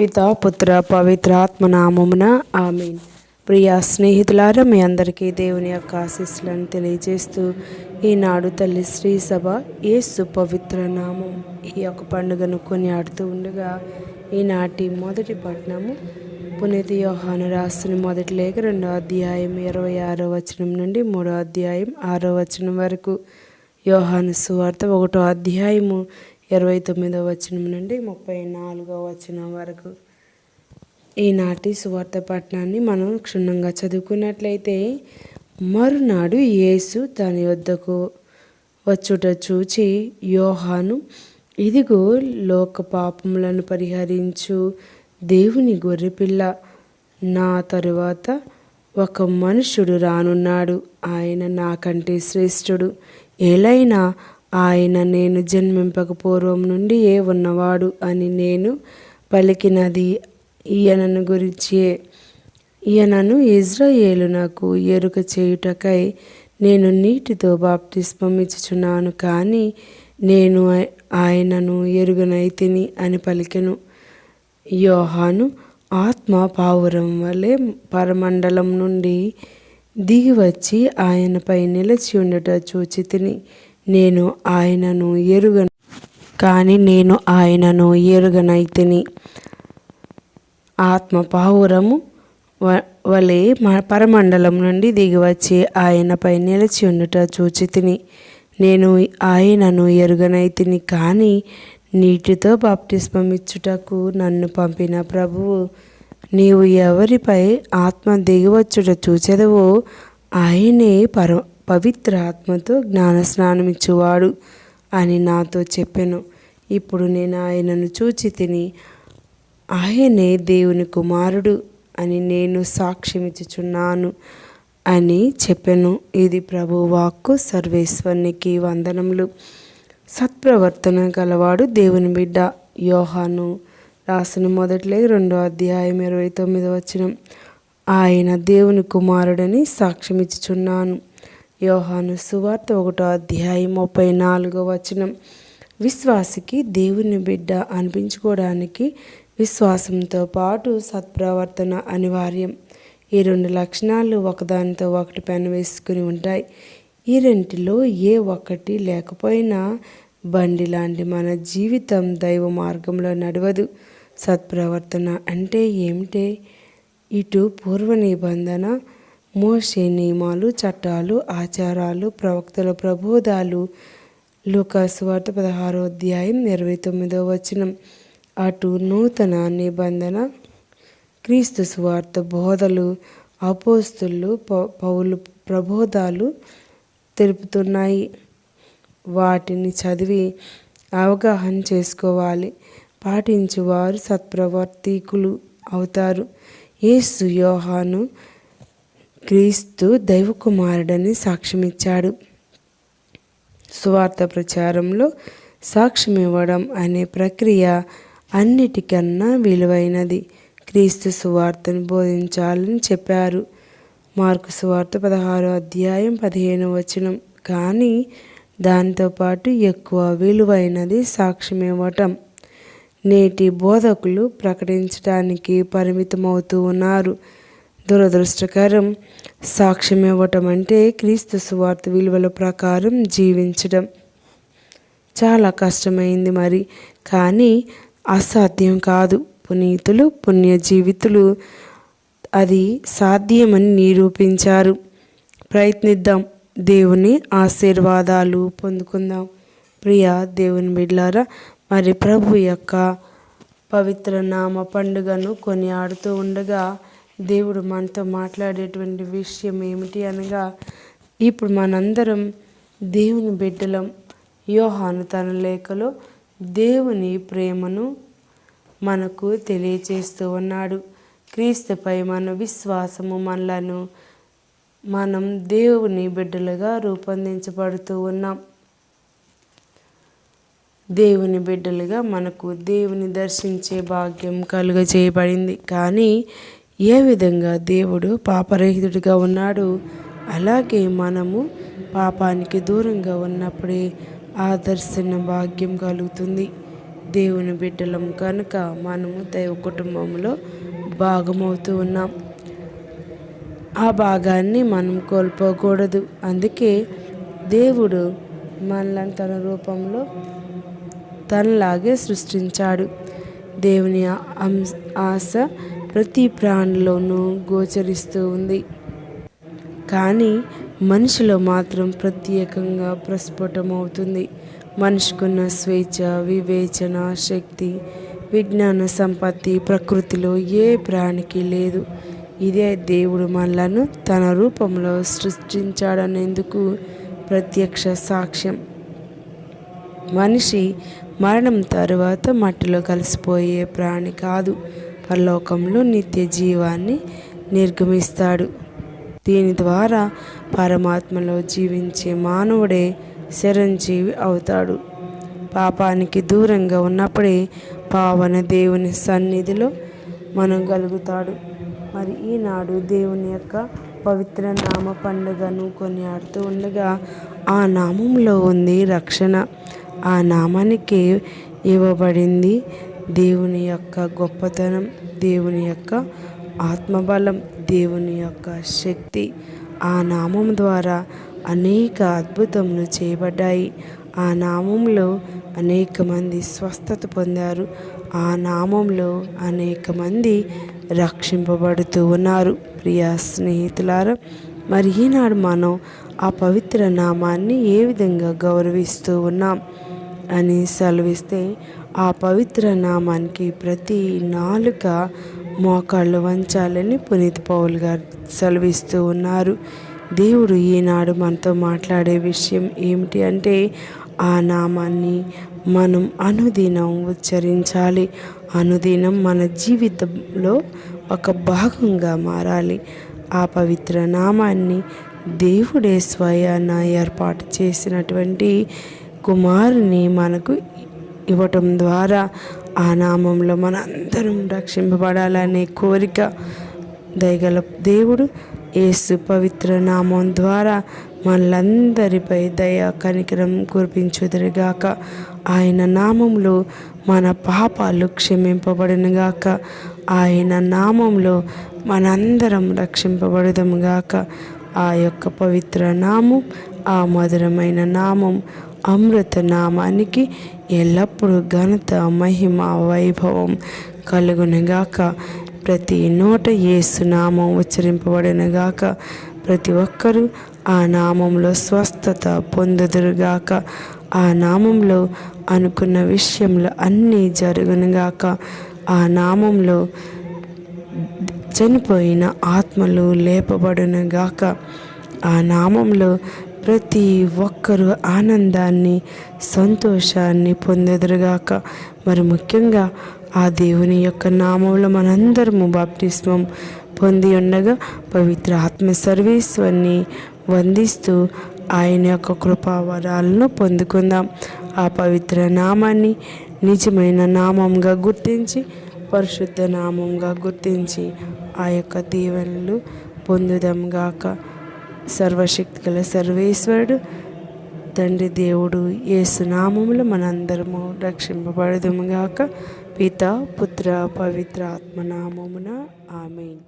పిత పుత్ర పవిత్ర ఆత్మనామమున ఆమెన్. ప్రియ స్నేహితులారా మీ అందరికీ దేవుని యొక్క ఆశీస్సులను తెలియజేస్తూ ఈనాడు తల్లి శ్రీ సభ యేసు పవిత్ర నామం ఈ యొక్క పండుగను కొనియాడుతూ ఉండగా ఈనాటి మొదటి పట్టణము పునీతి యోహాను రాసిన మొదటి లేఖ రెండో అధ్యాయం ఇరవై ఆరో వచనం నుండి మూడో అధ్యాయం ఆరో వచనం వరకు. యోహాను సువార్త ఒకటో అధ్యాయము ఇరవై తొమ్మిదో వచనం నుండి ముప్పై నాలుగో వచనం వరకు. ఈనాటి సువార్త పట్టణాన్ని మనం క్షుణ్ణంగా చదువుకున్నట్లయితే మరునాడు యేసు తన యొద్దకు వచ్చుట చూచి యోహాను ఇదిగో లోక పాపములను పరిహరించు దేవుని గొర్రెపిల్ల నా తరువాత ఒక మనుషుడు రానున్నాడు. ఆయన నాకంటే శ్రేష్ఠుడు. ఎలైనా ఆయన నేను జన్మింపక పూర్వం నుండి ఏ ఉన్నవాడు అని నేను పలికినది ఈయనను గురించే. ఈయనను ఇజ్రాయేలు నాకు ఎరుక చేయుటకై నేను నీటితో బాప్తిస్మం ఇచ్చుచున్నాను కానీ నేను ఆయనను ఎరుగనైతిని అని పలికెను. యోహాను ఆత్మ పావురం వలె పరమండలం నుండి దిగి వచ్చి ఆయనపై నిలిచి ఉండట చూచి తిని నేను ఆయనను ఎరుగను కానీ నేను ఆయనను ఎరుగనైతిని. ఆత్మ పావురము వలె మా పరమండలం నుండి దిగివచ్చి ఆయనపై నిలిచి ఉండుట చూచి తిని నేను ఆయనను ఎరుగనైతిని కానీ నీటితో బాప్తిస్మం ఇచ్చుటకు నన్ను పంపిన ప్రభువు నీవు ఎవరిపై ఆత్మ దిగివచ్చుట చూచెదవో ఆయనే పర పవిత్ర ఆత్మతో జ్ఞానస్నానమిచ్చువాడు అని నాతో చెప్పెను. ఇప్పుడు నేను ఆయనను చూచి తిని ఆయనే దేవుని కుమారుడు అని నేను సాక్ష్యమిచ్చుచున్నాను అని చెప్పెను. ఇది ప్రభు వాక్కు సర్వేశ్వరునికి వందనములు. సత్ప్రవర్తన గలవాడు దేవుని బిడ్డ. యోహాను రాసిన మొదట్లో రెండో అధ్యాయం ఇరవై తొమ్మిదో వచనం. ఆయన దేవుని కుమారుడని సాక్ష్యమిచ్చుచున్నాను. యోహాను సువార్త ఒకటో అధ్యాయం ముప్పై నాలుగో వచనం. విశ్వాసికి దేవుని బిడ్డ అనిపించుకోవడానికి విశ్వాసంతో పాటు సత్ప్రవర్తన అనివార్యం. ఈ రెండు లక్షణాలు ఒకదానితో ఒకటి పెన్ వేసుకుని ఉంటాయి. ఈ రెంటిలో ఏ ఒక్కటి లేకపోయినా బండి లాంటి మన జీవితం దైవ మార్గంలో నడవదు. సత్ప్రవర్తన అంటే ఏమిటే? ఇటు పూర్వ నిబంధన మోషే నియమాలు చట్టాలు ఆచారాలు ప్రవక్తల ప్రబోధాలు. లుకాసువార్త పదహారో అధ్యాయం ఇరవై తొమ్మిదో వచనం. అటు నూతన నిబంధన క్రీస్తు సువార్త బోధలు అపోస్తులు పౌ- పౌలు ప్రబోధాలు తెలుపుతున్నాయి. వాటిని చదివి అవగాహన చేసుకోవాలి. పాటించువారు సత్ప్రవర్తీకులు అవుతారు. యేసు యోహాను క్రీస్తు దైవకుమారుడని సాక్ష్యమిచ్చాడు. సువార్త ప్రచారంలో సాక్ష్యం ఇవ్వడం అనే ప్రక్రియ అన్నిటికన్నా విలువైనది. క్రీస్తు సువార్తను బోధించాలని చెప్పారు. మార్కు సువార్త పదహారో అధ్యాయం పదిహేను వచనం. కానీ దాంతోపాటు ఎక్కువ విలువైనది సాక్ష్యం ఇవ్వటం నేటి బోధకులు ప్రకటించడానికి పరిమితమవుతూ ఉన్నారు. దురదృష్టకరం. సాక్ష్యం ఇవ్వటం అంటే క్రీస్తు సువార్త విలువల ప్రకారం జీవించడం చాలా కష్టమైంది మరి కానీ అసాధ్యం కాదు. పునీతులు పుణ్య జీవితులు అది సాధ్యమని నిరూపించారు. ప్రయత్నిద్దాం. దేవుని ఆశీర్వాదాలు పొందుకుందాం. ప్రియ దేవుని బిడ్లారా మరి ప్రభు యొక్క పవిత్ర నామ పండుగను కొనియాడుతూ ఉండగా దేవుడు మనతో మాట్లాడేటువంటి విషయం ఏమిటి అనగా ఇప్పుడు మనందరం దేవుని బిడ్డలం. యోహాను తన లేఖలో దేవుని ప్రేమను మనకు తెలియచేస్తూ ఉన్నాడు. క్రీస్తుపై మన విశ్వాసము మనలను మనం దేవుని బిడ్డలుగా రూపొందించబడుతూ ఉన్నాం. దేవుని బిడ్డలుగా మనకు దేవుని దర్శించే భాగ్యం కలుగజేయబడింది. కానీ ఏ విధంగా దేవుడు పాపరహితుడిగా ఉన్నాడు? అలాగే మనము పాపానికి దూరంగా ఉన్నప్పుడే ఆ దర్శన భాగ్యం కలుగుతుంది. దేవుని బిడ్డలం కనుక మనము దైవ కుటుంబంలో భాగమవుతూ ఉన్నాం. ఆ భాగాన్ని మనం కోల్పోకూడదు. అందుకే దేవుడు మనలను తన రూపంలో తనలాగే సృష్టించాడు. దేవుని ఆశ ప్రతి ప్రాణిలోనూ గోచరిస్తూ ఉంది. కానీ మనిషిలో మాత్రం ప్రత్యేకంగా ప్రస్ఫుటమవుతుంది. మనిషికున్న స్వేచ్ఛ వివేచన శక్తి విజ్ఞాన సంపత్తి ప్రకృతిలో ఏ ప్రాణికి లేదు. ఇదే దేవుడు మనలను తన రూపంలో సృష్టించాడనేందుకు ప్రత్యక్ష సాక్ష్యం. మనిషి మరణం తరువాత మట్టిలో కలిసిపోయే ప్రాణి కాదు. పరలోకంలో నిత్య జీవాన్ని నిర్గమిస్తాడు. దీని ద్వారా పరమాత్మలో జీవించే మానవుడే చిరంజీవి అవుతాడు. పాపానికి దూరంగా ఉన్నప్పుడే పావన దేవుని సన్నిధిలో మనం గలుగుతాడు. మరి ఈనాడు దేవుని యొక్క పవిత్ర నామ పండుగను కొనియాడుతూ ఉండగా ఆ నామంలో ఉంది రక్షణ. ఆ నామానికి ఇవ్వబడింది దేవుని యొక్క గొప్పతనం. దేవుని యొక్క ఆత్మబలం దేవుని యొక్క శక్తి ఆ నామం ద్వారా అనేక అద్భుతములు చేయబడ్డాయి. ఆ నామంలో అనేక మంది స్వస్థత పొందారు. ఆ నామంలో అనేక మంది రక్షింపబడుతూ ఉన్నారు. ప్రియా స్నేహితులారా మరి ఈనాడు మనం ఆ పవిత్ర నామాన్ని ఏ విధంగా గౌరవిస్తూ ఉన్నాం? అని సెలవిస్తే ఆ పవిత్ర నామానికి ప్రతి నాలుక మోకాళ్ళు వంచాలని పునీత్ పౌల్ గారు సెలవిస్తూ ఉన్నారు. దేవుడు ఈనాడు మనతో మాట్లాడే విషయం ఏమిటి అంటే ఆ నామాన్ని మనం అనుదినం ఉచ్చరించాలి. అనుదినం మన జీవితంలో ఒక భాగంగా మారాలి. ఆ పవిత్ర నామాన్ని దేవుడే స్వయాన ఏర్పాటు చేసినటువంటి కుమారుని మనకు ఇవ్వటం ద్వారా ఆ నామంలో మన అందరం రక్షింపబడాలనే కోరిక దయగల దేవుడు యేసు పవిత్ర నామం ద్వారా మనలందరిపై దయ కనికరం కురిపించుదురుగాక. ఆయన నామంలో మన పాపాలు క్షమింపబడినగాక. ఆయన నామంలో మనందరం రక్షింపబడదముగాక. ఆ యొక్క పవిత్ర నామం ఆ మధురమైన నామం అమృత నామానికి ఎల్లప్పుడూ ఘనత మహిమ వైభవం కలుగునుగాక. ప్రతి నోట ఏసు నామం ఉచ్చరింపబడినగాక. ప్రతి ఒక్కరూ ఆ నామంలో స్వస్థత పొందుదురుగాక. ఆ నామంలో అనుకున్న విషయంలో అన్నీ జరుగునుగాక. ఆ నామంలో చనిపోయిన ఆత్మలు లేపబడునుగాక. ఆ నామంలో ప్రతి ఒక్కరూ ఆనందాన్ని సంతోషాన్ని పొందెదురుగాక. మరి ముఖ్యంగా ఆ దేవుని యొక్క నామంలో మనందరము బాప్టిస్మం పొంది ఉండగా పవిత్ర ఆత్మ సర్వేశ్వరిని వందిస్తూ ఆయన యొక్క కృపావరాలను పొందుకుందాం. ఆ పవిత్ర నామాన్ని నిజమైన నామంగా గుర్తించి పరిశుద్ధ నామంగా గుర్తించి ఆ యొక్క దీవెనలు పొందుదాం గాక. సర్వశక్తి గల సర్వేశ్వరుడు తండ్రి దేవుడు ఏసునామములు మనందరము రక్షింపబడదుముగాక పిత పుత్ర పవిత్ర ఆత్మనామమున ఆమెన్.